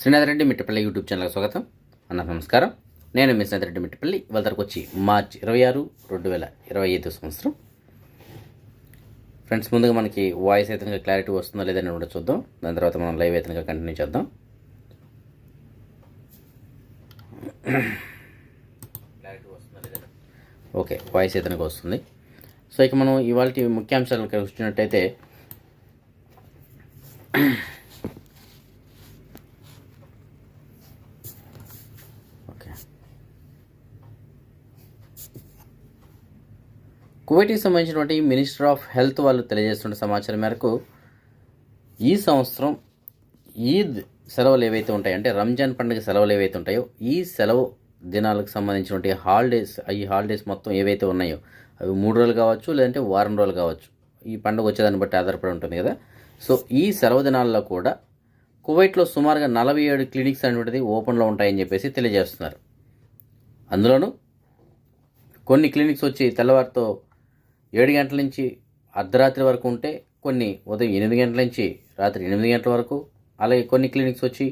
Srinath Reddy Mittapalli YouTube ఛానల్కి స్వాగతం. అన్న నమస్కారం. నేను మీ శ్రీనాథ్ రెడ్డి మిట్టపల్లి. వాళ్ళ తరకు వచ్చి మార్చ్ ఇరవై ఆరు రెండు వేల ఇరవై ఐదు సంవత్సరం. ఫ్రెండ్స్ ముందుగా మనకి వాయిస్ అయితే క్లారిటీ వస్తుందో లేదని కూడా చూద్దాం. దాని తర్వాత మనం లైవ్ అయితే కంటిన్యూ చేద్దాం. ఓకే వాయిస్ అయితే వస్తుంది. సో ఇక మనం ఇవాళ ముఖ్యాంశాలను వచ్చినట్టయితే కువైట్కి సంబంధించినటువంటి మినిస్టర్ ఆఫ్ హెల్త్ వాళ్ళు తెలియజేస్తున్న సమాచారం మేరకు ఈ సంవత్సరం ఈద్ సెలవులు ఏవైతే ఉంటాయంటే రంజాన్ పండుగ సెలవులు ఏవైతే ఉంటాయో ఈ సెలవు దినాలకు సంబంధించినటువంటి హాలిడేస్ ఈ హాలిడేస్ మొత్తం ఏవైతే ఉన్నాయో అవి మూడు రోజులు కావచ్చు లేదంటే వారం రోజులు కావచ్చు ఈ పండుగ వచ్చేదాన్ని బట్టి ఆధారపడి ఉంటుంది కదా. సో ఈ సెలవు దినాల్లో కూడా కువైట్లో సుమారుగా నలభై ఏడు క్లినిక్స్ అనేటువంటిది ఓపెన్లో ఉంటాయని చెప్పేసి తెలియజేస్తున్నారు. అందులోనూ కొన్ని క్లినిక్స్ వచ్చి తెల్లవారితో ఏడు గంటల నుంచి అర్ధరాత్రి వరకు ఉంటే కొన్ని ఉదయం ఎనిమిది గంటల నుంచి రాత్రి ఎనిమిది గంటల వరకు అలాగే కొన్ని క్లినిక్స్ వచ్చి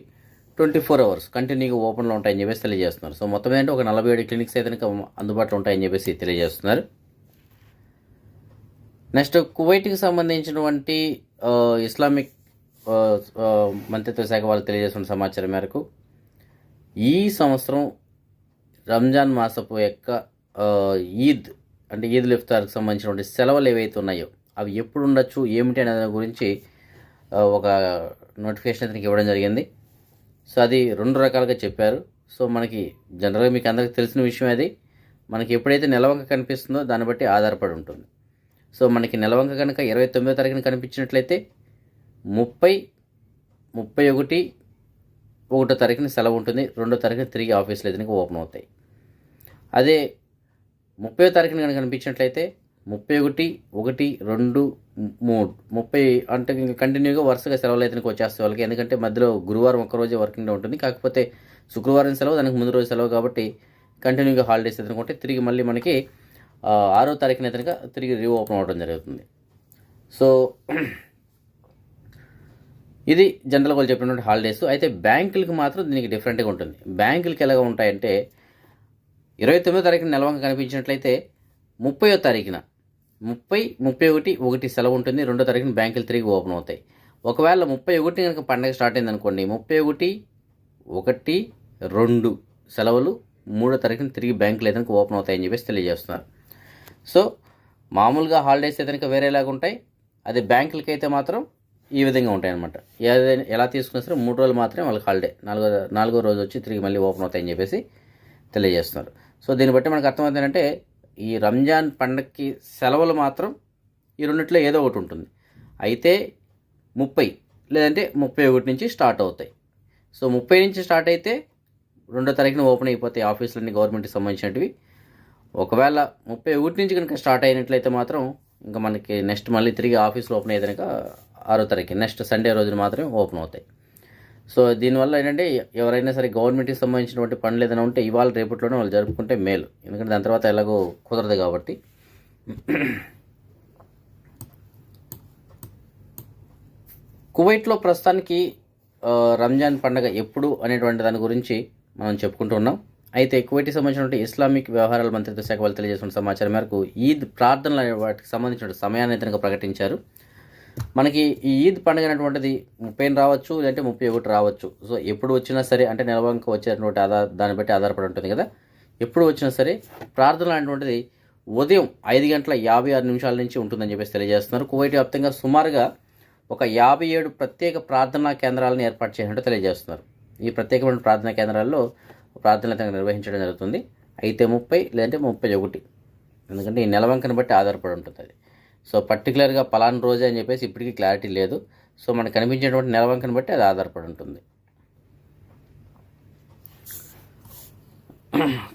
ట్వంటీ ఫోర్ అవర్స్ కంటిన్యూగా ఓపెన్లో ఉంటాయని చెప్పేసి తెలియజేస్తున్నారు. సో మొత్తం ఏంటంటే ఒక నలభై ఏడు క్లినిక్స్ అయితే అందుబాటులో ఉంటాయని చెప్పేసి తెలియజేస్తున్నారు. నెక్స్ట్ కువైట్కి సంబంధించినటువంటి ఇస్లామిక్ మంత్రిత్వ శాఖ వాళ్ళు తెలియజేస్తున్న సమాచారం మేరకు ఈ సంవత్సరం రంజాన్ మాసపు యొక్క ఈద్ అంటే ఈద్ ఇఫ్తార్కి సంబంధించినటువంటి సెలవులు ఏవైతే ఉన్నాయో అవి ఎప్పుడు ఉండొచ్చు ఏమిటి అనే దాని గురించి ఒక నోటిఫికేషన్ అతనికి ఇవ్వడం జరిగింది. సో అది రెండు రకాలుగా చెప్పారు. సో మనకి జనరల్గా మీకు అందరికీ తెలిసిన విషయం అది. మనకి ఎప్పుడైతే నెలవంక కనిపిస్తుందో దాన్ని బట్టి ఆధారపడి ఉంటుంది. సో మనకి నెలవంక కనుక ఇరవై తొమ్మిదో తారీఖున కనిపించినట్లయితే ముప్పై ముప్పై ఒకటి ఒకటో తారీఖున సెలవు ఉంటుంది. రెండో తారీఖున తిరిగి ఆఫీసులు అయితే ఓపెన్ అవుతాయి. అదే ముప్పై తారీఖున కనుక కనిపించినట్లయితే ముప్పై ఒకటి ఒకటి రెండు మూడు. ముప్పై అంటే ఇంకా కంటిన్యూగా వరుసగా సెలవులు అయితే వచ్చేస్తాయి వాళ్ళకి. ఎందుకంటే మధ్యలో గురువారం ఒక్కరోజే వర్కింగ్ డే ఉంటుంది. కాకపోతే శుక్రవారం సెలవు దానికి ముందు రోజు సెలవు కాబట్టి కంటిన్యూగా హాలిడేస్ అయితే తిరిగి మళ్ళీ మనకి ఆరో తారీఖున అయితే కనుక తిరిగి రీ ఓపెన్ అవ్వడం జరుగుతుంది. సో ఇది జనరల్ వాళ్ళు చెప్పినటువంటి హాలిడేస్ అయితే బ్యాంకులకి మాత్రం దీనికి డిఫరెంట్గా ఉంటుంది. బ్యాంకులకి ఎలాగ ఉంటాయంటే ఇరవై తొమ్మిదో తారీఖున నెలవంక కనిపించినట్లయితే ముప్పయో తారీఖున ముప్పై ముప్పై ఒకటి ఒకటి సెలవు ఉంటుంది. రెండో తారీఖున బ్యాంకులు తిరిగి ఓపెన్ అవుతాయి. ఒకవేళ ముప్పై ఒకటి కనుక పండగ స్టార్ట్ అయింది అనుకోండి ముప్పై ఒకటి ఒకటి రెండు సెలవులు మూడో తారీఖున తిరిగి బ్యాంకులు అయితే ఓపెన్ అవుతాయని చెప్పేసి తెలియజేస్తున్నారు. సో మామూలుగా హాలిడేస్ అయితే కనుక వేరేలాగా ఉంటాయి. అది బ్యాంకులకి అయితే మాత్రం ఈ విధంగా ఉంటాయి అనమాట ఏదైనా ఎలా తీసుకున్నా సరే మూడు రోజులు మాత్రమే వాళ్ళకి హాలిడే. నాలుగో నాలుగో రోజు వచ్చి తిరిగి మళ్ళీ ఓపెన్ అవుతాయని చెప్పేసి తెలియజేస్తున్నారు. సో దీన్ని బట్టి మనకు అర్థమవుతుంది ఏంటంటే ఈ రంజాన్ పండగకి సెలవులు మాత్రం ఈ రెండిట్లో ఏదో ఒకటి ఉంటుంది. అయితే ముప్పై లేదంటే ముప్పై ఒకటి నుంచి స్టార్ట్ అవుతాయి. సో ముప్పై నుంచి స్టార్ట్ అయితే రెండో తారీఖున ఓపెన్ అయిపోతాయి ఆఫీసులన్నీ గవర్నమెంట్కి సంబంధించినవి ఒకవేళ ముప్పై ఒకటి నుంచి కనుక స్టార్ట్ అయినట్లయితే మాత్రం ఇంకా మనకి నెక్స్ట్ మళ్ళీ తిరిగి ఆఫీసులు ఓపెన్ అయితే కనుక ఆరో తారీఖు నెక్స్ట్ సండే రోజున మాత్రమే ఓపెన్ అవుతాయి. సో దీనివల్ల ఏంటంటే ఎవరైనా సరే గవర్నమెంట్కి సంబంధించినటువంటి పనులు ఏదైనా ఉంటే ఇవాళ రేపట్లోనే వాళ్ళు జరుపుకుంటే మేలు. ఎందుకంటే దాని తర్వాత ఎలాగో కుదరదు కాబట్టి. కువైట్లో ప్రస్తుతానికి రంజాన్ పండగ ఎప్పుడు అనేటువంటి దాని గురించి మనం చెప్పుకుంటూ ఉన్నాం. అయితే కువైట్కి సంబంధించినటువంటి ఇస్లామిక్ వ్యవహారాల మంత్రిత్వ శాఖ వాళ్ళు తెలియజేసిన సమాచారం మేరకు ఈద్ ప్రార్థనలు అనే వాటికి సంబంధించిన సమయాన్ని కనుక ప్రకటించారు. మనకి ఈ ఈద్ పండుగ అనేటువంటిది ముప్పై రావచ్చు లేదంటే ముప్పై ఒకటి రావచ్చు. సో ఎప్పుడు వచ్చినా సరే అంటే నెలవంక వచ్చేటువంటి ఆధార దాన్ని బట్టి ఆధారపడి ఉంటుంది కదా. ఎప్పుడు వచ్చినా సరే ప్రార్థన అనేటువంటిది ఉదయం ఐదు గంటల యాభై ఆరు నిమిషాల నుంచి ఉంటుందని చెప్పేసి తెలియజేస్తున్నారు. కువైట్ వ్యాప్తంగా సుమారుగా ఒక యాభై ఏడు ప్రత్యేక ప్రార్థనా కేంద్రాలను ఏర్పాటు చేసినట్టు తెలియజేస్తున్నారు. ఈ ప్రత్యేకమైన ప్రార్థనా కేంద్రాల్లో ప్రార్థనలు నిర్వహించడం జరుగుతుంది. అయితే ముప్పై లేదంటే ముప్పై ఒకటి. ఎందుకంటే ఈ నెలవంకను బట్టి ఆధారపడి ఉంటుంది అది. సో పర్టికులర్గా పలానా రోజే అని చెప్పేసి ఇప్పటికీ క్లారిటీ లేదు. సో మనకు కనిపించేటువంటి నెలవంకను బట్టి అది ఆధారపడి ఉంటుంది.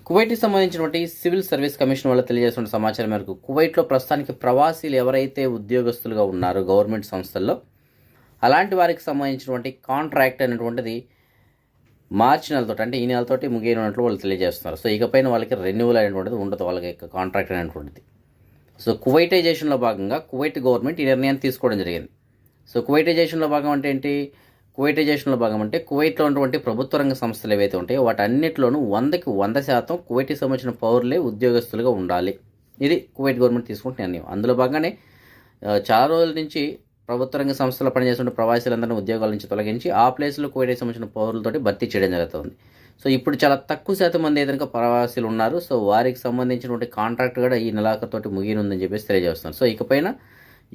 కువైట్కి సంబంధించినటువంటి సివిల్ సర్వీస్ కమిషన్ వాళ్ళు తెలియజేసిన సమాచారం మేరకు కువైట్లో ప్రస్తుతానికి ప్రవాసీలు ఎవరైతే ఉద్యోగస్తులుగా ఉన్నారో గవర్నమెంట్ సంస్థల్లో అలాంటి వారికి సంబంధించినటువంటి కాంట్రాక్ట్ అనేటువంటిది మార్చి నెలతో అంటే ఈ నెలతోటి ముగియనున్నట్లు వాళ్ళు తెలియజేస్తున్నారు. సో ఇకపైన వాళ్ళకి రెన్యువల్ అనేటువంటిది ఉండదు. వాళ్ళకి కాంట్రాక్ట్ అనేటువంటిది. సో కువైటైజేషన్లో భాగంగా కువైట్ గవర్నమెంట్ ఈ నిర్ణయాన్ని తీసుకోవడం జరిగింది. సో కువైటైజేషన్లో భాగం అంటే ఏంటి? కువైటైజేషన్లో భాగం అంటే కువైట్లో ఉన్నటువంటి ప్రభుత్వ రంగ సంస్థలు ఏవైతే ఉంటాయో వాటన్నిటిలోనూ వందకి వంద శాతం కువైట్కి సంబంధించిన పౌరులే ఉద్యోగస్తులుగా ఉండాలి. ఇది కువైట్ గవర్నమెంట్ తీసుకుంటున్న నిర్ణయం. అందులో భాగంగానే చాలా రోజుల నుంచి ప్రభుత్వ రంగ సంస్థలు పనిచేస్తున్న ప్రవాసీలందరినీ ఉద్యోగాల నుంచి తొలగించి ఆ ప్లేస్లో కువైట్కి సంబంధించిన పౌరులతోటి భర్తీ చేయడం జరుగుతుంది. సో ఇప్పుడు చాలా తక్కువ శాతం మంది అయితే ప్రవాసీలు ఉన్నారు. సో వారికి సంబంధించినటువంటి కాంట్రాక్ట్ కూడా ఈ నెలాఖరుతోటి ముగినుందని చెప్పేసి తెలియజేస్తున్నారు. సో ఇకపైన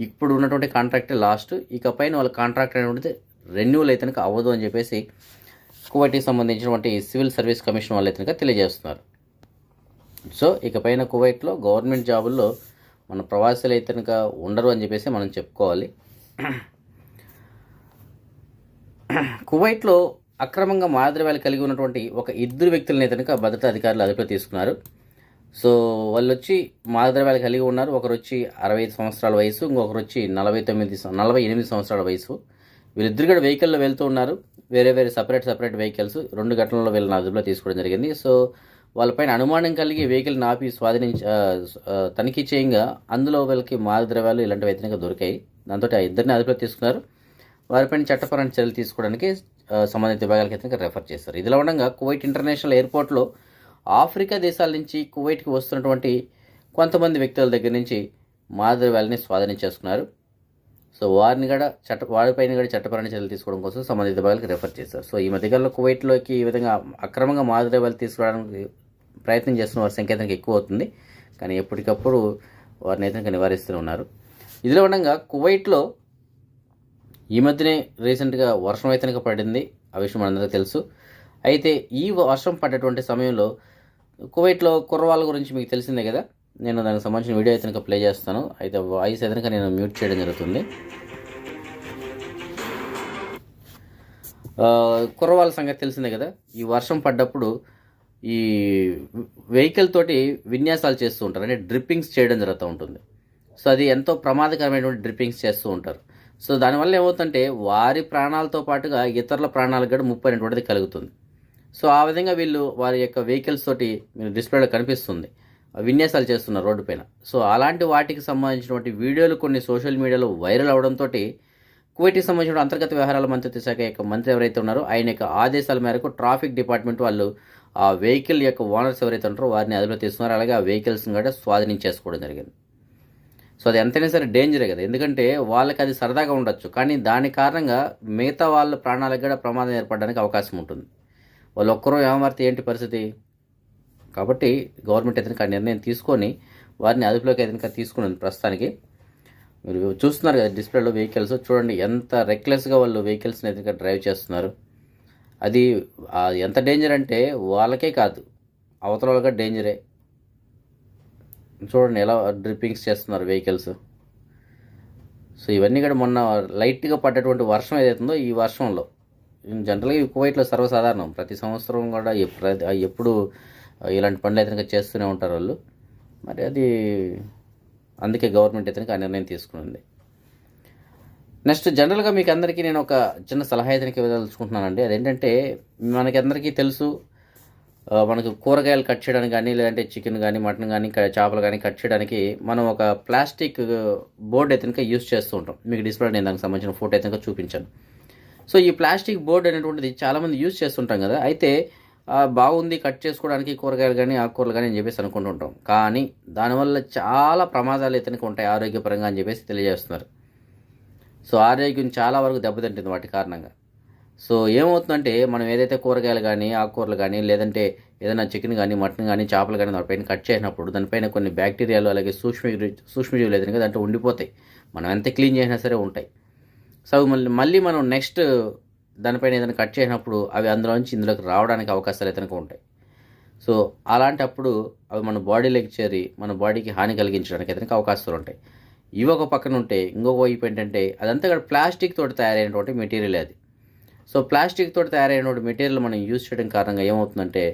ఇప్పుడు ఉన్నటువంటి కాంట్రాక్ట్ లాస్ట్ ఇకపైన వాళ్ళ కాంట్రాక్ట్ అనేటువంటిది రెన్యువల్ అయితే అవ్వదు అని చెప్పేసి కువైట్కి సంబంధించినటువంటి సివిల్ సర్వీస్ కమిషన్ వాళ్ళు అయితే కనుక తెలియజేస్తున్నారు. సో ఇకపైన కువైట్లో గవర్నమెంట్ జాబుల్లో మన ప్రవాసులు అయితే కనుక ఉండరు అని చెప్పేసి మనం చెప్పుకోవాలి. కువైట్లో అక్రమంగా మాదిరివేలు కలిగి ఉన్నటువంటి ఒక ఇద్దరు వ్యక్తులని కనుక భద్రతా అధికారులు అదుపులో తీసుకున్నారు. సో వాళ్ళు వచ్చి మాదిరివేలు కలిగి ఉన్నారు. ఒకరు వచ్చి అరవై ఐదు సంవత్సరాల వయసు ఇంకొకరు వచ్చి నలభై తొమ్మిది నలభై ఎనిమిది సంవత్సరాల వయసు. వీళ్ళిద్దరు కూడా వెహికల్లో వెళ్తూ ఉన్నారు. వేరే వేరే సపరేట్ సపరేట్ వెహికల్స్ రెండు ఘటనల్లో వీళ్ళని అదుపులో తీసుకోవడం జరిగింది. సో వాళ్ళపైన అనుమానం కలిగి వెహికల్ నాపి స్వాధీనించ తనిఖీ చేయంగా అందులో వీళ్ళకి మాదద్రవ్యాలు ఇలాంటివి అయితే దొరికాయి. దాంతో ఆ ఇద్దరిని అదుపులో తీసుకున్నారు. వారిపైన చట్టపరమైన చర్యలు తీసుకోవడానికి సంబంధిత విభాగాలకి అయితే రెఫర్ చేస్తారు. ఇదిలా ఉండగా కువైట్ ఇంటర్నేషనల్ ఎయిర్పోర్ట్లో ఆఫ్రికా దేశాల నుంచి కువైట్కి వస్తున్నటువంటి కొంతమంది వ్యక్తుల దగ్గర నుంచి మాదద్రవ్యాలని స్వాధీనం చేసుకున్నారు. సో వారిని కూడా చట్ట వారిపైన కూడా చట్టపరమైన చర్యలు తీసుకోవడం కోసం సంబంధిత విభాగాలకు రెఫర్ చేశారు. సో ఈ మధ్యకాలంలో కువైట్లోకి ఈ విధంగా అక్రమంగా మాదద్రవ్యాలు తీసుకురావడానికి ప్రయత్నం చేస్తున్న వారి సంఖ్య ఎక్కువ అవుతుంది. కానీ ఎప్పటికప్పుడు వారిని అయితే నివారిస్తూ ఉన్నారు. ఇదిలో ఉండగా కువైట్లో ఈ మధ్యనే రీసెంట్గా వర్షం అయితే కనుక పడింది. ఆ విషయం మనందరికీ తెలుసు. అయితే ఈ వర్షం పడేటువంటి సమయంలో కువైట్లో కుర్రవాళ్ళ గురించి మీకు తెలిసిందే కదా? నేను దానికి సంబంధించిన వీడియో అయితే ప్లే చేస్తాను. అయితే వాయిస్ అయితే నేను మ్యూట్ చేయడం జరుగుతుంది. కుర్రవాళ్ళ సంగతి తెలిసిందే కదా? ఈ వర్షం పడ్డప్పుడు ఈ వెహికల్ తోటి విన్యాసాలు చేస్తూ ఉంటారు. అంటే డ్రిప్పింగ్స్ చేయడం జరుగుతూ ఉంటుంది. సో అది ఎంతో ప్రమాదకరమైనటువంటి డ్రిప్పింగ్స్ చేస్తూ ఉంటారు. సో దానివల్ల ఏమవుతుందంటే వారి ప్రాణాలతో పాటుగా ఇతరుల ప్రాణాలకు కూడా ముప్పు అనేటువంటిది కలుగుతుంది. సో ఆ విధంగా వీళ్ళు వారి యొక్క వెహికల్స్ తోటి డిస్ప్లేలో కనిపిస్తుంది. విన్యాసాలు చేస్తున్నారు రోడ్డు పైన. సో అలాంటి వాటికి సంబంధించినటువంటి వీడియోలు కొన్ని సోషల్ మీడియాలో వైరల్ అవడంతో కువైట్కి సంబంధించిన అంతర్గత వ్యవహారాల మంత్రిత్వ శాఖ యొక్క మంత్రి ఎవరైతే ఉన్నారో ఆయన యొక్క ఆదేశాల మేరకు ట్రాఫిక్ డిపార్ట్మెంట్ వాళ్ళు ఆ వెహికల్ యొక్క ఓనర్స్ ఎవరైతే ఉంటారో వారిని అదుపులో తీసుకున్నారు. అలాగే ఆ వెహికల్స్ని కూడా స్వాధీనం చేసుకోవడం జరిగింది. సో అది ఎంతైనా సరే డేంజరే కదా. ఎందుకంటే వాళ్ళకి అది సరదాగా ఉండొచ్చు. కానీ దాని కారణంగా మిగతా వాళ్ళ ప్రాణాలకు కూడా ప్రమాదం ఏర్పడడానికి అవకాశం ఉంటుంది. వాళ్ళు ఒక్కరూ ఏమారితే ఏంటి పరిస్థితి? కాబట్టి గవర్నమెంట్ అయితే ఆ నిర్ణయం తీసుకొని వారిని అదుపులోకి అయితే తీసుకున్నది ప్రస్తుతానికి. మీరు చూస్తున్నారు కదా డిస్ప్లేలో వెహికల్స్ చూడండి ఎంత రెక్లెస్గా వాళ్ళు వెహికల్స్ని అయితే డ్రైవ్ చేస్తున్నారు. అది ఎంత డేంజర్ అంటే వాళ్ళకే కాదు. అవతల వాళ్ళకి డేంజరే చూడండి ఎలా డ్రిప్పింగ్స్ చేస్తున్నారు వెహికల్స్ సో ఇవన్నీ కూడా మొన్న లైట్గా పడ్డటువంటి వర్షం ఏదైతుందో ఈ వర్షంలో. జనరల్గా ఈ కువైట్లో సర్వసాధారణం. ప్రతి సంవత్సరం కూడా ప్రతి- ఎప్పుడు ఇలాంటి పనులు అయితే చేస్తూనే ఉంటారు వాళ్ళు. మరి అది అందుకే గవర్నమెంట్ అయితే ఆ నిర్ణయం తీసుకునింది నెక్స్ట్ జనరల్గా మీకు అందరికీ నేను ఒక చిన్న సలహా అయితే ఇవ్వదలుచుకుంటున్నానండి. అదేంటంటే మనకి అందరికీ తెలుసు మనకు కూరగాయలు కట్ చేయడానికి కానీ లేదంటే చికెన్ కానీ మటన్ కానీ చేపలు కానీ కట్ చేయడానికి మనం ఒక ప్లాస్టిక్ బోర్డ్ అయితే యూస్ చేస్తూ ఉంటాం. మీకు డిస్ప్లే నేను దానికి సంబంధించిన ఫోటో అయితే చూపించాను. సో ఈ ప్లాస్టిక్ బోర్డ్ అనేటువంటిది చాలామంది యూజ్ చేస్తుంటాం కదా. అయితే బాగుంది కట్ చేసుకోవడానికి కూరగాయలు కానీ ఆకుకూరలు కానీ అని చెప్పేసి అనుకుంటుంటాం. కానీ దానివల్ల చాలా ప్రమాదాలు అయితే ఉంటాయి ఆరోగ్యపరంగా అని చెప్పేసి తెలియజేస్తున్నారు. సో ఆరోగ్యం చాలా వరకు దెబ్బతింటుంది వాటి కారణంగా. సో ఏమవుతుందంటే మనం ఏదైతే కూరగాయలు కానీ ఆకుకూరలు కానీ లేదంటే ఏదైనా చికెన్ కానీ మటన్ కానీ చేపలు కానీ దానిపైన కట్ చేసినప్పుడు దానిపైన కొన్ని బ్యాక్టీరియాలు అలాగే సూక్ష్మ సూక్ష్మజీవులు ఏదైనా దాంట్లో ఉండిపోతాయి. మనం ఎంత క్లీన్ చేసినా సరే ఉంటాయి. సో అవి మళ్ళీ మళ్ళీ మనం నెక్స్ట్ దానిపైన ఏదైనా కట్ చేసినప్పుడు అవి అందులో నుంచి ఇందులోకి రావడానికి అవకాశాలు ఏదైనా ఉంటాయి. సో అలాంటప్పుడు అవి మన బాడీలోకి చేరి మన బాడీకి హాని కలిగించడానికి ఏదైనా అవకాశాలు ఉంటాయి. ఇవి ఒక పక్కన ఉంటే ఇంకొక వైపు ఏంటంటే అదంతా ప్లాస్టిక్ తోటి తయారైనటువంటి మెటీరియల్ అది. సో ప్లాస్టిక్ తోటి తయారైన మెటీరియల్ మనం యూజ్ చేయడం కారణంగా ఏమవుతుందంటే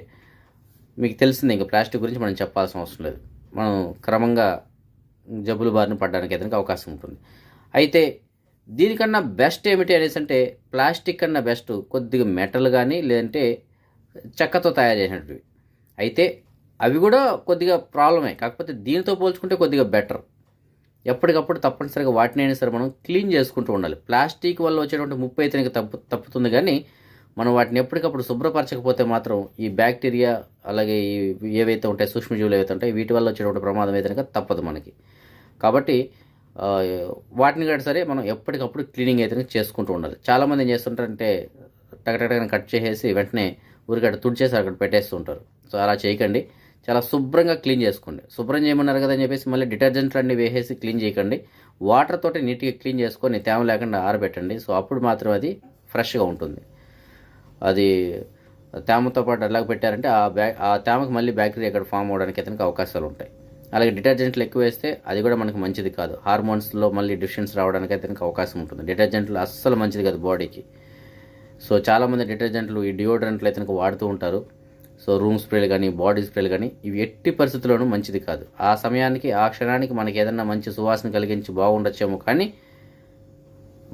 మీకు తెలిసిందే ఇంకా ప్లాస్టిక్ గురించి మనం చెప్పాల్సిన అవసరం లేదు. మనం క్రమంగా జబ్బులు బారిన పడడానికి ఏదైనా అవకాశం ఉంటుంది. అయితే దీనికన్నా బెస్ట్ ఏమిటి అనేసి అంటే ప్లాస్టిక్ కన్నా బెస్ట్ కొద్దిగా మెటల్ కానీ లేదంటే చెక్కతో తయారు చేసినటువంటివి. అయితే అవి కూడా కొద్దిగా ప్రాబ్లమే. కాకపోతే దీనితో పోల్చుకుంటే కొద్దిగా బెటర్. ఎప్పటికప్పుడు తప్పనిసరిగా వాటిని అయినా సరే మనం క్లీన్ చేసుకుంటూ ఉండాలి. ప్లాస్టిక్ వల్ల వచ్చేటువంటి ముప్పు అయితే ఇంకా తప్పు తప్పుతుంది కానీ మనం వాటిని ఎప్పటికప్పుడు శుభ్రపరచకపోతే మాత్రం ఈ బ్యాక్టీరియా అలాగే ఈ ఏవైతే ఉంటాయి సూక్ష్మజీవులు ఏవైతే ఉంటాయి వీటి వల్ల వచ్చేటువంటి ప్రమాదం అయితే కనుక తప్పదు మనకి. కాబట్టి వాటిని కూడా సరే మనం ఎప్పటికప్పుడు క్లీనింగ్ అయితే చేసుకుంటూ ఉండాలి. చాలామంది ఏం చేస్తుంటారంటే టకటకన కట్ చేసేసి వెంటనే ఊరికట్ట తుడిచేసి అక్కడ పెట్టేస్తుంటారు. సో అలా చేయకండి. చాలా శుభ్రంగా క్లీన్ చేసుకోండి. శుభ్రం చేయమన్నారు కదా అని చెప్పేసి మళ్ళీ డిటర్జెంట్లు అన్ని వేసేసి క్లీన్ చేయకండి. వాటర్ తోటి నీట్గా క్లీన్ చేసుకొని తేమ లేకుండా ఆరబెట్టండి. సో అప్పుడు మాత్రం అది ఫ్రెష్గా ఉంటుంది. అది తేమతో పాటు ఎలాగ పెట్టారంటే ఆ బ్యా ఆ తేమకు మళ్ళీ బ్యాక్టీరియా ఇక్కడ ఫామ్ అవడానికి అతనికి అవకాశాలు ఉంటాయి. అలాగే డిటర్జెంట్లు ఎక్కువ వేస్తే అది కూడా మనకు మంచిది కాదు. హార్మోన్స్లో మళ్ళీ డిఫిషియన్స్ రావడానికి అతనికి అవకాశం ఉంటుంది. డిటర్జెంట్లు అస్సలు మంచిది కాదు బాడీకి. సో చాలామంది డిటర్జెంట్లు ఈ డియోడ్రెంట్లు అతనికి వాడుతూ ఉంటారు. సో రూమ్ స్ప్రేలు కానీ బాడీ స్ప్రేలు కానీ ఇవి ఎట్టి పరిస్థితుల్లోనూ మంచిది కాదు. ఆ సమయానికి ఆ క్షణానికి మనకి ఏదైనా మంచి సువాసన కలిగించి బాగుండొచ్చేమో కానీ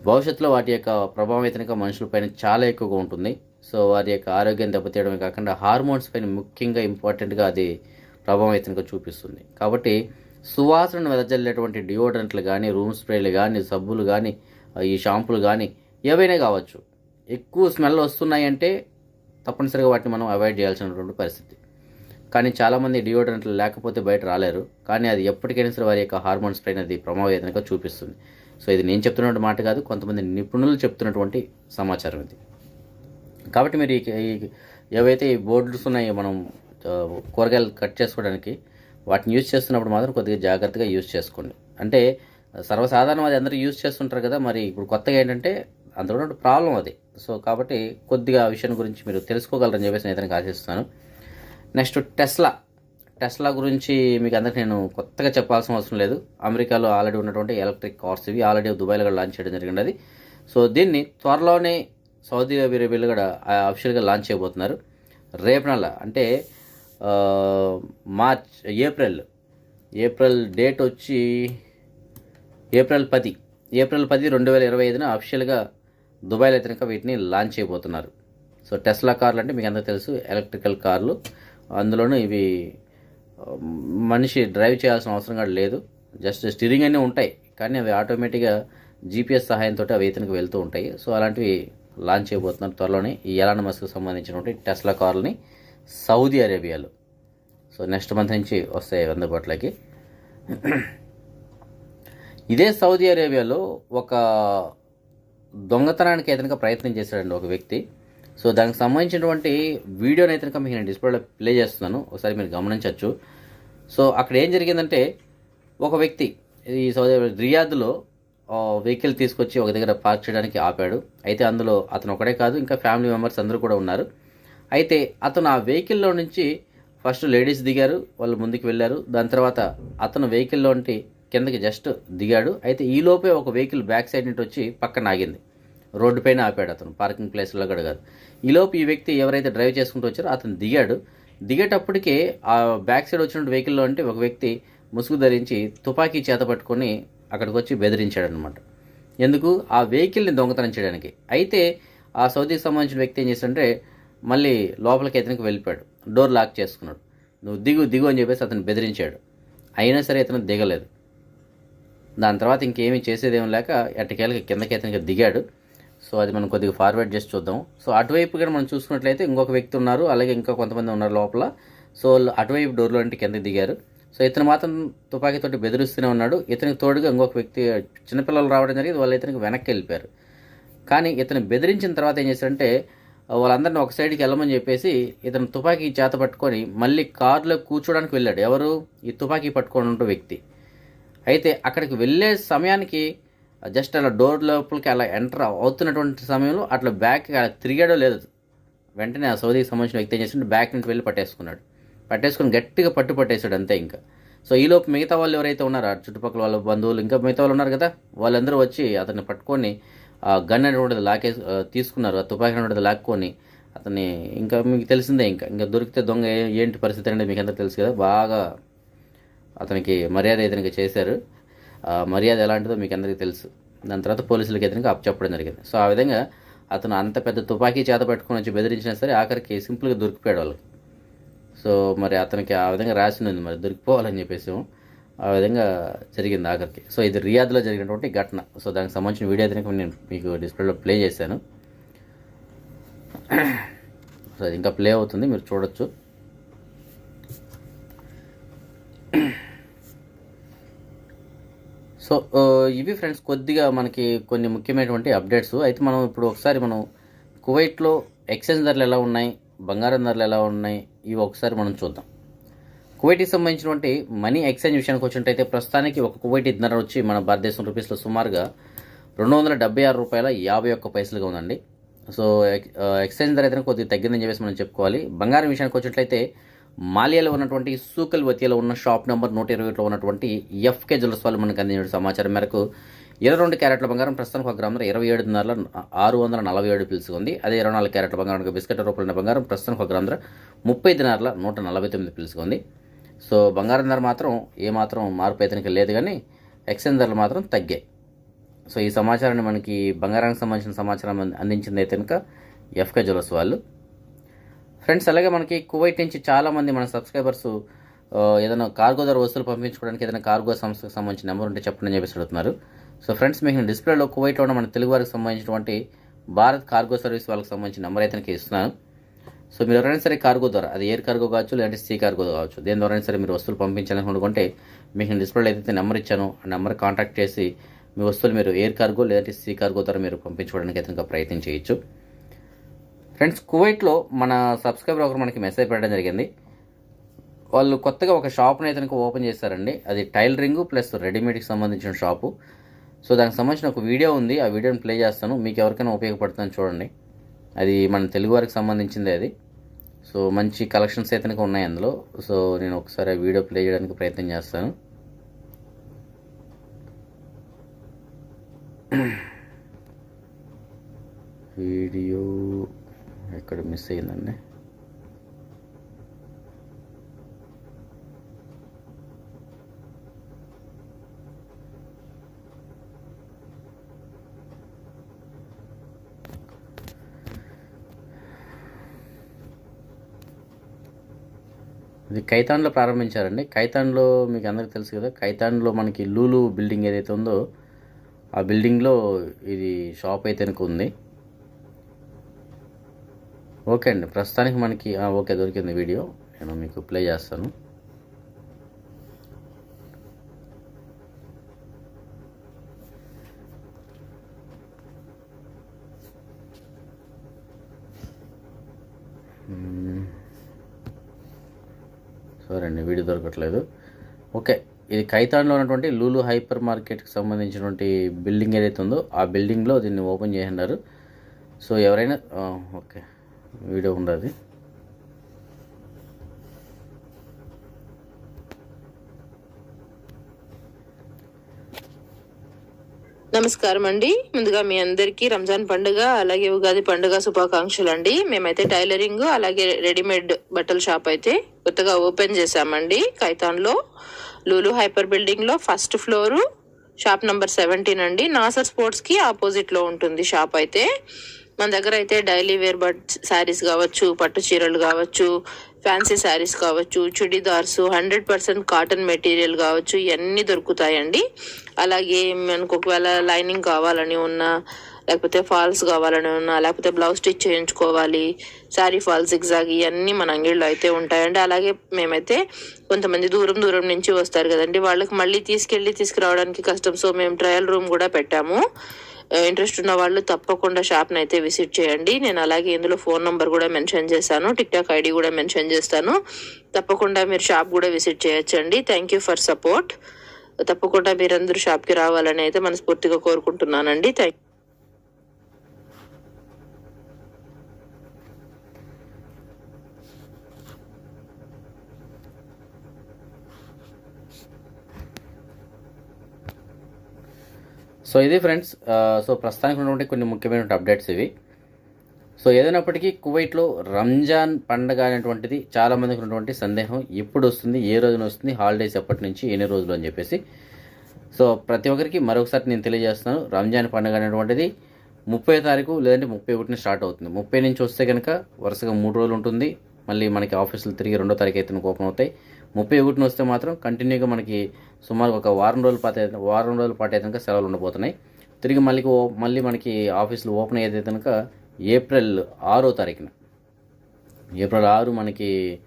భవిష్యత్తులో వాటి యొక్క ప్రభావం మనుషులపైన చాలా ఎక్కువగా ఉంటుంది. సో వారి యొక్క ఆరోగ్యం దెబ్బతీయడమే కాకుండా హార్మోన్స్ పైన ముఖ్యంగా ఇంపార్టెంట్గా అది ప్రభావం చూపిస్తుంది. కాబట్టి సువాసనను వెదజల్లేటువంటి డియోడ్రెంట్లు కానీ రూమ్ స్ప్రేలు కానీ సబ్బులు కానీ ఈ షాంపులు కానీ ఏవైనా కావచ్చు. ఎక్కువ స్మెల్ వస్తున్నాయంటే తప్పనిసరిగా వాటిని మనం అవాయిడ్ చేయాల్సినటువంటి పరిస్థితి. కానీ చాలామంది డియోడ్రెంట్లు లేకపోతే బయట రాలేరు. కానీ అది ఎప్పటికైనా సరే వారి యొక్క హార్మోన్స్ పైన అది ప్రభావితంగా చూపిస్తుంది. సో ఇది నేను చెప్తున్నటువంటి మాట కాదు కొంతమంది నిపుణులు చెప్తున్నటువంటి సమాచారం ఇది. కాబట్టి మీరు ఈ ఏవైతే ఈ బోర్డుస్ ఉన్నాయో మనం కూరగాయలు కట్ చేసుకోవడానికి వాటిని యూజ్ చేస్తున్నప్పుడు మాత్రం కొద్దిగా జాగ్రత్తగా యూజ్ చేసుకోండి. అంటే సర్వసాధారణం అది అందరూ యూజ్ చేస్తుంటారు కదా మరి ఇప్పుడు కొత్తగా ఏంటంటే అందులో ప్రాబ్లం అది. సో కాబట్టి కొద్దిగా ఆ విషయం గురించి మీరు తెలుసుకోగలరని చెప్పేసి నేను ఇతనికి ఆశిస్తున్నాను. Next Tesla. టెస్లా గురించి మీకు అందరికీ నేను కొత్తగా చెప్పాల్సిన అవసరం లేదు. అమెరికాలో ఆల్రెడీ ఉన్నటువంటి ఎలక్ట్రిక్ కార్స్ ఇవి ఆల్రెడీ దుబాయ్లో కూడా లాంచ్ చేయడం జరిగినది సో దీన్ని త్వరలోనే సౌదీ అరేబియాలో కూడా అఫిషియల్గా లాంచ్ చేయబోతున్నారు. రేపు నెల అంటే మార్చ్ ఏప్రిల్. ఏప్రిల్ డేట్ వచ్చి ఏప్రిల్ పది. ఏప్రిల్ పది రెండు వేల ఇరవై ఐదున అఫిషియల్గా దుబాయ్లో అయితే కనుక వీటిని లాంచ్ చేయబోతున్నారు. సో టెస్లా కార్లు అంటే మీకు అందరికీ తెలుసు ఎలక్ట్రికల్ కార్లు. అందులోనూ ఇవి మనిషి డ్రైవ్ చేయాల్సిన అవసరం కూడా లేదు. జస్ట్ స్టీరింగ్ అన్నీ ఉంటాయి కానీ అవి ఆటోమేటిక్గా జీపీఎస్ సహాయంతో అవి ఇతనికి వెళ్తూ ఉంటాయి. సో అలాంటివి లాంచ్ చేయబోతున్నారు త్వరలోనే ఈ ఎలాన్ మస్క్ సంబంధించినటువంటి టెస్లా కార్లని సౌదీ అరేబియాలో సో నెక్స్ట్ మంత్ నుంచి వస్తాయి అందుబాటులోకి. ఇదే సౌదీ అరేబియాలో ఒక దొంగతనానికి ఏదైనా ప్రయత్నం చేశాడండి ఒక వ్యక్తి. సో దానికి సంబంధించినటువంటి వీడియోని అయితే మీకు నేను డిస్ప్లేలో ప్లే చేస్తున్నాను. ఒకసారి మీరు గమనించవచ్చు. సో అక్కడ ఏం జరిగిందంటే ఒక వ్యక్తి ఈ సౌదీ రియాద్లో వెహికల్ తీసుకొచ్చి ఒక దగ్గర పార్క్ చేయడానికి ఆపాడు. అయితే అందులో అతను ఒకడే కాదు ఇంకా ఫ్యామిలీ మెంబర్స్ అందరూ కూడా ఉన్నారు. అయితే అతను ఆ వెహికల్లో నుంచి ఫస్ట్ లేడీస్ దిగారు వాళ్ళు ముందుకు వెళ్ళారు. దాని తర్వాత అతను వెహికల్లో ఉంటే కిందకి జస్ట్ దిగాడు. అయితే ఈ లోపే ఒక వెహికల్ బ్యాక్ సైడ్ నుండి వచ్చి పక్కన ఆగింది. రోడ్డు పైన ఆపాడు అతను. పార్కింగ్ ప్లేస్లో కూడా కాదు. ఈలోపు ఈ వ్యక్తి ఎవరైతే డ్రైవ్ చేసుకుంటూ వచ్చారో అతను దిగాడు. దిగేటప్పటికే ఆ బ్యాక్ సైడ్ వచ్చిన వెహికల్లో అంటే ఒక వ్యక్తి ముసుగు ధరించి తుపాకీ చేత పట్టుకొని అక్కడికి వచ్చి బెదిరించాడు అనమాట ఎందుకు? ఆ వెహికల్ని దొంగతనం చేయడానికి. అయితే ఆ సౌదీకి సంబంధించిన వ్యక్తి ఏం చేశాడంటే మళ్ళీ లోపలికి ఇతనికి వెళ్ళిపోయాడు. డోర్ లాక్ చేసుకున్నాడు. నువ్వు దిగు దిగు అని చెప్పేసి అతను బెదిరించాడు. అయినా సరే ఇతను దిగలేదు. దాని తర్వాత ఇంకేమీ చేసేదేం లేక ఎట్టకేళ్ళకి కిందకి అతనికి దిగాడు. సో అది మనం కొద్దిగా ఫార్వర్డ్ చేసి చూద్దాం. సో అటువైపు కూడా మనం చూసుకున్నట్లయితే ఇంకొక వ్యక్తి ఉన్నారు అలాగే ఇంకా కొంతమంది ఉన్నారు లోపల. సో వాళ్ళు అటువైపు డోర్లో అంటే కింద దిగారు. సో ఇతను మాత్రం తుపాకీతోటి బెదిరిస్తూనే ఉన్నాడు. ఇతనికి తోడుగా ఇంకొక వ్యక్తి చిన్నపిల్లలు రావడం జరిగింది. వాళ్ళు ఇతనికి వెనక్కి వెళ్ళిపోయారు. కానీ ఇతను బెదిరించిన తర్వాత ఏం చేశారంటే వాళ్ళందరిని ఒక సైడ్కి వెళ్ళమని చెప్పేసి ఇతను తుపాకీ చేత పట్టుకొని మళ్ళీ కారులో కూర్చోడానికి వెళ్ళాడు. ఎవరు? ఈ తుపాకీ పట్టుకొని ఉంటూ వ్యక్తి. అయితే అక్కడికి వెళ్ళే సమయానికి జస్ట్ అలా డోర్ లోపలికి అలా ఎంటర్ అవుతున్నటువంటి సమయంలో అట్లా బ్యాక్ అలా తిరిగాడో లేదు వెంటనే ఆ సౌదీకి సంబంధించిన వ్యక్తి ఏం చేసిండు బ్యాక్ నుంచి వెళ్ళి పట్టేసుకున్నాడు. పట్టేసుకుని గట్టిగా పట్టు పట్టేశాడు అంతే ఇంకా. సో ఈలోపు మిగతా వాళ్ళు ఎవరైతే ఉన్నారో ఆ చుట్టుపక్కల వాళ్ళ బంధువులు ఇంకా మిగతా వాళ్ళు ఉన్నారు కదా వాళ్ళందరూ వచ్చి అతన్ని పట్టుకొని ఆ గన్ అనేటువంటిది లాకే తీసుకున్నారు. ఆ తుపాకీ అనేటువంటిది లాక్కొని అతన్ని ఇంకా మీకు తెలిసిందే ఇంకా. ఇంకా దొరికితే దొంగ ఏ- ఏంటి పరిస్థితి అనేది మీకు అందరికీ తెలుసు కదా. బాగా అతనికి మర్యాద ఇతనికి చేశారు. మర్యాద ఎలాంటిదో మీకు అందరికీ తెలుసు. దాని తర్వాత పోలీసులకి ఎదురుగా అప్ చెప్పడం జరిగింది. సో ఆ విధంగా అతను అంత పెద్ద తుపాకీ చేత పెట్టుకుని వచ్చి బెదిరించినా సరే ఆఖరికి సింపుల్గా దొరికిపోయాడు వాళ్ళకి. సో మరి అతనికి ఆ విధంగా రాసినది ఉంది మరి. దొరికిపోవాలని చెప్పేసి ఆ విధంగా జరిగింది ఆఖరికి. సో ఇది రియాద్లో జరిగినటువంటి ఘటన. సో దానికి సంబంధించిన వీడియో అయితే నేను మీకు డిస్ప్లేలో ప్లే చేశాను. సో అది ఇంకా ప్లే అవుతుంది. మీరు చూడొచ్చు. సో ఇవి ఫ్రెండ్స్ కొద్దిగా మనకి కొన్ని ముఖ్యమైనటువంటి అప్డేట్స్. అయితే మనం ఇప్పుడు ఒకసారి మనం కువైట్లో ఎక్స్చేంజ్ ధరలు ఎలా ఉన్నాయి బంగారం ధరలు ఎలా ఉన్నాయి ఇవి ఒకసారి మనం చూద్దాం. కువైట్కి సంబంధించినటువంటి మనీ ఎక్స్చేంజ్ విషయానికి వచ్చినట్టయితే ప్రస్తుతానికి ఒక కువైట్ ధర వచ్చి మన భారతదేశం రూపీస్లో సుమారుగా రెండు వందల డెబ్బై ఆరు రూపాయల యాభై ఒక్క పైసలుగా ఉందండి. సో ఎక్స్చేంజ్ ధర అయితే కొద్దిగా తగ్గిందని చెప్పేసి మనం చెప్పుకోవాలి. బంగారం విషయానికి వచ్చినట్లయితే మాలియాలో ఉన్నటువంటి సూకల్ వతియాలో ఉన్న షాప్ నెంబర్ నూట ఇరవై ఒకటిలో ఉన్నటువంటి ఎఫ్కే జ్యువెల్స్ వాళ్ళు మనకు అందించిన సమాచారం మేరకు ఇరవై రెండు క్యారెట్ల బంగారం ప్రస్తుతానికి ఒక గ్రామ ఇరవై ఏడున్నర ఆరు వందల నలభై ఏడు పిలుసుగా ఉంది. అదే ఇరవై నాలుగు క్యారెట్ల బంగారం బిస్కెట్ రూపాయల బంగారం ప్రస్తుతానికి ఒక గ్రామ ముప్పై దినారుల నూట నలభై తొమ్మిది పిలుసుగా ఉంది. సో బంగారం ధర మాత్రం ఏమాత్రం మార్పు అయితే లేదు కానీ ఎక్స్చేంజ్ ధరలు మాత్రం తగ్గాయి. సో ఈ సమాచారాన్ని మనకి బంగారానికి సంబంధించిన సమాచారం అందించింది అయితే కనుక ఎఫ్కే జ్యువెల్స్ వాళ్ళు. ఫ్రెండ్స్ అలాగే మనకి కువైట్ నుంచి చాలామంది మన సబ్స్క్రైబర్స్ ఏదైనా కార్గో ధర వస్తువులు పంపించుకోవడానికి ఏదైనా కార్గో సంస్థకు సంబంధించిన నెంబర్ ఉంటే చెప్పండి అని చెప్పేసి అడుగుతున్నారు. సో ఫ్రెండ్స్ మీకు డిస్ప్లేలో కువైట్లో ఉన్న మన తెలుగు వారికి సంబంధించినటువంటి భారత్ కార్గో సర్వీస్ వాళ్ళకి సంబంధించిన నెంబర్ అయితే నాకు ఇస్తున్నాను. సో మీరు ఎవరైనా సరే కార్గో ద్వారా అది ఎయిర్ కార్గో కావచ్చు లేదంటే సీ కార్గో కావచ్చు దేని ద్వారా సరే మీరు వస్తువులు పంపించాలనుకుంటే మీకు డిస్ప్లేలో అయితే నెంబర్ ఇచ్చాను ఆ నెంబర్ కాంటాక్ట్ చేసి మీ వస్తువులు మీరు ఎయిర్ కార్గో లేదంటే సీ కార్గో ద్వారా మీరు పంపించుకోవడానికి అయితే ప్రయత్నం చేయొచ్చు. ఫ్రెండ్స్ కువైట్లో మన సబ్స్క్రైబర్ ఒకరు మనకి మెసేజ్ పెట్టడం జరిగింది. వాళ్ళు కొత్తగా ఒక షాప్ని అయితే ఓపెన్ చేశారండి. అది టైలరింగ్ ప్లస్ రెడీమేడ్కి సంబంధించిన షాపు. సో దానికి సంబంధించిన ఒక వీడియో ఉంది. ఆ వీడియోని ప్లే చేస్తాను. మీకు ఎవరికైనా ఉపయోగపడుతుందని చూడండి. అది మన తెలుగు వారికి సంబంధించింది అది. సో మంచి కలెక్షన్స్ అయితే ఉన్నాయి అందులో. సో నేను ఒకసారి ఆ వీడియో ప్లే చేయడానికి ప్రయత్నం చేస్తాను. వీడియో ఇక్కడ మిస్ అయిందండి ఇది కైతాన్లో ప్రారంభించారండి. కైతాన్లో మీకు అందరికీ తెలుసు కదా కైతాన్లో మనకి లూలు బిల్డింగ్ ఏదైతే ఉందో ఆ బిల్డింగ్లో ఇది షాప్ అయితే ఉంది. ఓకే అండి. ప్రస్తుతానికి మనకి ఓకే దొరికింది వీడియో. నేను మీకు ప్లే చేస్తాను. సరే అండి వీడియో దొరకట్లేదు. ఓకే ఇది కైతాన్లో ఉన్నటువంటి లూలు హైపర్ మార్కెట్కి సంబంధించినటువంటి బిల్డింగ్ ఏదైతే ఉందో ఆ బిల్డింగ్లో దీన్ని ఓపెన్ చేసినారు సో ఎవరైనా ఓకే. వీడియో ఉండదు. నమస్కారం అండి. ముందుగా మీ అందరికీ రంజాన్ పండుగ అలాగే ఉగాది పండుగ శుభాకాంక్షలు అండి మేమైతే టైలరింగ్ అలాగే రెడీమేడ్ బట్టల షాప్ అయితే కొత్తగా ఓపెన్ చేశామండి కైతాన్లో లూలు హైపర్ బిల్డింగ్లో first floor shop number seventeen అండి. నాసర్ స్పోర్ట్స్కి ఆపోజిట్లో ఉంటుంది షాప్ అయితే. మన దగ్గర అయితే డైలీ వేర్ బట్ శారీస్ కావచ్చు పట్టు చీరలు కావచ్చు ఫ్యాన్సీ శారీస్ కావచ్చు churidars hundred percent cotton material కావచ్చు ఇవన్నీ దొరుకుతాయండి. అలాగే మనకు ఒకవేళ లైనింగ్ కావాలని ఉన్నా లేకపోతే ఫాల్స్ కావాలని ఉన్నా లేకపోతే బ్లౌజ్ స్టిచ్ చేయించుకోవాలి శారీ ఫాల్స్ ఎగ్జాగ్ ఇవన్నీ మన అంగిళ్ళు అయితే ఉంటాయండి. అలాగే మేమైతే కొంతమంది దూరం దూరం నుంచి వస్తారు కదండి. వాళ్ళకి మళ్ళీ తీసుకెళ్ళి తీసుకురావడానికి కష్టం. సో మేము ట్రయల్ రూమ్ కూడా పెట్టాము. ఇంట్రెస్ట్ ఉన్న వాళ్ళు తప్పకుండా షాప్ని అయితే విజిట్ చేయండి. నేను అలాగే ఇందులో ఫోన్ నంబర్ కూడా మెన్షన్ చేశాను. టిక్ టాక్ ఐడి కూడా మెన్షన్ చేస్తాను. తప్పకుండా మీరు షాప్ కూడా విజిట్ చేయొచ్చండి. థ్యాంక్ యూ ఫర్ సపోర్ట్ తప్పకుండా మీరందరూ షాప్కి రావాలని అయితే మనస్ఫూర్తిగా కోరుకుంటున్నానండి. థ్యాంక్ సో ఇది ఫ్రెండ్స్ సో ప్రస్తుతానికి ఉన్నటువంటి కొన్ని ముఖ్యమైన అప్డేట్స్ ఇవి. సో ఏదైనప్పటికీ కువైట్లో రంజాన్ పండగ అనేటువంటిది చాలామందికి ఉన్నటువంటి సందేహం ఎప్పుడు వస్తుంది ఏ రోజున వస్తుంది హాలిడేస్ ఎప్పటి నుంచి ఎన్ని రోజులు అని చెప్పేసి. సో ప్రతి ఒక్కరికి మరొకసారి నేను తెలియజేస్తున్నాను రంజాన్ పండుగ అనేటువంటిది ముప్పై తారీఖు లేదంటే ముప్పై ఒకటిని స్టార్ట్ అవుతుంది. ముప్పై నుంచి వస్తే కనుక వరుసగా మూడు రోజులు ఉంటుంది. మళ్ళీ మనకి ఆఫీసులు తిరిగి రెండో తారీఖు అయితే ఓపెన్ అవుతాయి. ముప్పై ఒకటిన వస్తే మాత్రం కంటిన్యూగా మనకి సుమారు ఒక వారం రోజుల పాటు అయితే- వారం రోజుల పాటు అయితే కనుక సెలవులు ఉండబోతున్నాయి. తిరిగి మళ్ళీ ఓ- మళ్ళీ మనకి ఆఫీసులు ఓపెన్ అయ్యేది కనుక ఏప్రిల్ ఆరో తారీఖున. ఏప్రిల్ ఆరు మనకి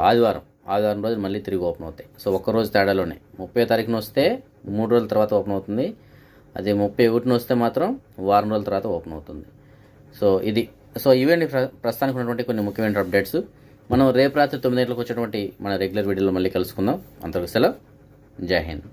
ఆదివారం. ఆదివారం రోజు మళ్ళీ తిరిగి ఓపెన్ అవుతాయి. సో ఒక్క రోజు తేడాలోనే. ముప్పై తారీఖున వస్తే మూడు రోజుల తర్వాత ఓపెన్ అవుతుంది. అదే ముప్పై ఒకటిన వస్తే మాత్రం వారం రోజుల తర్వాత ఓపెన్ అవుతుంది. సో ఇది సో ఇవన్నీ ప్ర- ప్రస్తుతానికి ఉన్నటువంటి కొన్ని ముఖ్యమైన అప్డేట్స్ మనం రేపు రాత్రి తొమ్మిది గంటలకు వచ్చేటువంటి మన రెగ్యులర్ వీడియోలో మళ్ళీ కలుసుకుందాం. అంతవరకు సెలవు. జై హింద్.